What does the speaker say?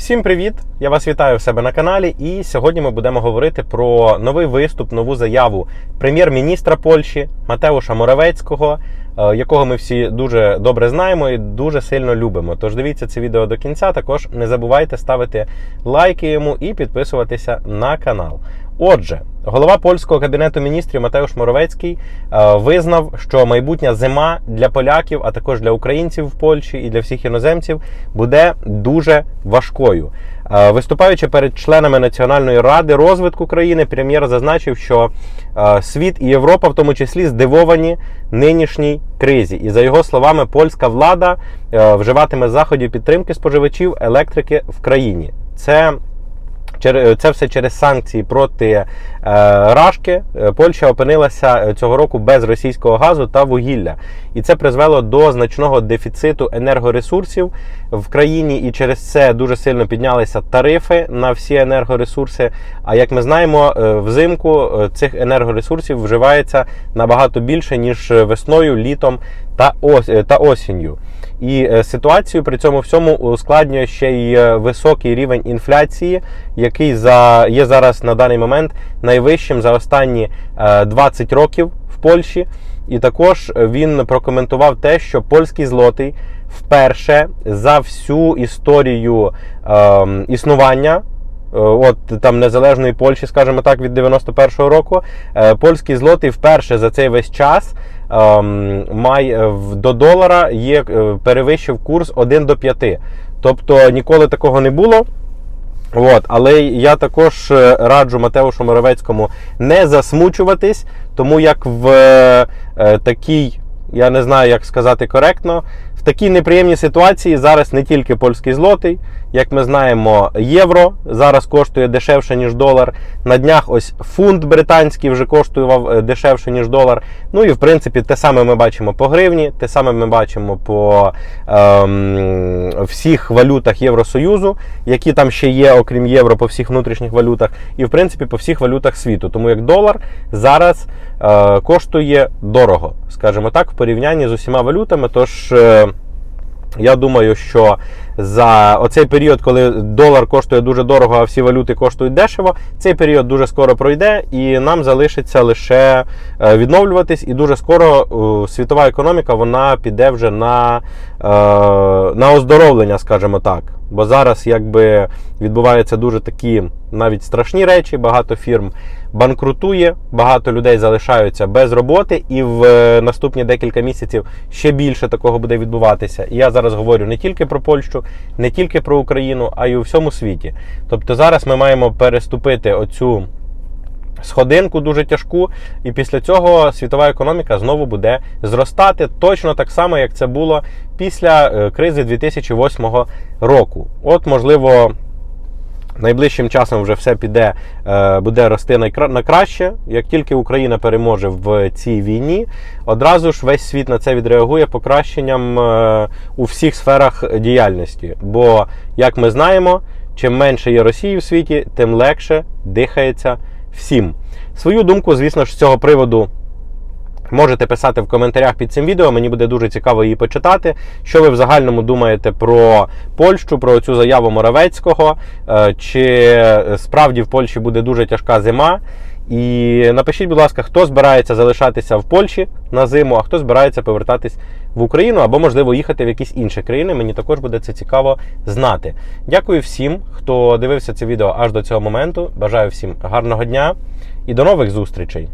Всім привіт! Я вас вітаю в себе на каналі. І сьогодні ми будемо говорити про новий виступ, нову заяву прем'єр-міністра Польщі Матеуша Моравецького, е, якого ми всі дуже добре знаємо і дуже сильно любимо. Тож дивіться це відео до кінця. Також не забувайте ставити лайки йому і підписуватися на канал. Отже, голова польського кабінету міністрів Матеуш Моровецький е, визнав, що майбутня зима для поляків, а також для українців в Польщі і для всіх іноземців буде дуже важкою. Е, Виступаючи перед членами Національної ради розвитку країни, прем'єр зазначив, що е, світ і Європа, в тому числі, здивовані нинішній кризі. І за його словами, польська влада е, вживатиме заходів підтримки споживачів електрики в країні. Це Це все через санкції проти е, Рашки. Е, Польща опинилася е, цього року без російського газу та вугілля, і це призвело до значного дефіциту енергоресурсів в країні, і через це дуже сильно піднялися тарифи на всі енергоресурси. А як ми знаємо, взимку цих енергоресурсів вживається набагато більше ніж весною, літом та ос- е, та осінню. І е, ситуацію при цьому всьому ускладнює ще й е, високий рівень інфляції, який за є зараз на даний момент найвищим за останні е, 20 років в Польщі. І також він прокоментував те, що польський злотий вперше за всю історію е, існування. Е, От там незалежної Польщі, скажімо так, від 91-го року, е, польський злотий вперше за цей весь час ем, має до долара є е, перевищив курс 1 до 5. Тобто ніколи такого не було. От, але я також е, раджу Матеушу Моровецькому не засмучуватись, тому як в е, е, такій, я не знаю, як сказати коректно, в такій неприємній ситуації зараз не тільки польський злотий, як ми знаємо, євро зараз коштує дешевше, ніж долар. На днях ось фунт британський вже коштував е, дешевше, ніж долар. Ну і в принципі те саме ми бачимо по гривні, те саме ми бачимо по ем, всіх валютах Євросоюзу, які там ще є, окрім євро, по всіх внутрішніх валютах, і в принципі по всіх валютах світу. Тому як долар зараз е, коштує дорого, скажімо так, порівнянні з усіма валютами. Тож. Е, я думаю, що за оцей період, коли долар коштує дуже дорого, а всі валюти коштують дешево, цей період дуже скоро пройде, і нам залишиться лише е, відновлюватись. І дуже скоро е, світова економіка вона піде вже на, на оздоровлення, скажімо так. Бо зараз якби відбуваються дуже такі навіть страшні речі. Багато фірм банкрутує, багато людей залишаються без роботи, і в е, наступні декілька місяців ще більше такого буде відбуватися. І я зараз говорю не тільки про Польщу, не тільки про Україну, а й у всьому світі. Тобто зараз ми маємо переступити оцю. Сходинку дуже тяжку, і після цього світова економіка знову буде зростати точно так само, як це було після е, кризи 2008 року. От, можливо, найближчим часом вже все піде, е, буде рости на краще. Як тільки Україна переможе в цій війні, одразу ж весь світ на це відреагує покращенням е, у всіх сферах діяльності. Бо, як ми знаємо, чим менше є Росії в світі, тим легше дихається всім. Свою думку, звісно ж, з цього приводу. Можете писати в коментарях під цим відео, мені буде дуже цікаво її почитати. Що ви в загальному думаєте про Польщу, про цю заяву Моравецького? Е, Чи справді в Польщі буде дуже тяжка зима? І напишіть, будь ласка, хто збирається залишатися в Польщі на зиму, а хто збирається повертатись в Україну або, можливо, їхати в якісь інші країни. Мені також буде це цікаво знати. Дякую всім, хто дивився це відео аж до цього моменту. Бажаю всім гарного дня і до нових зустрічей!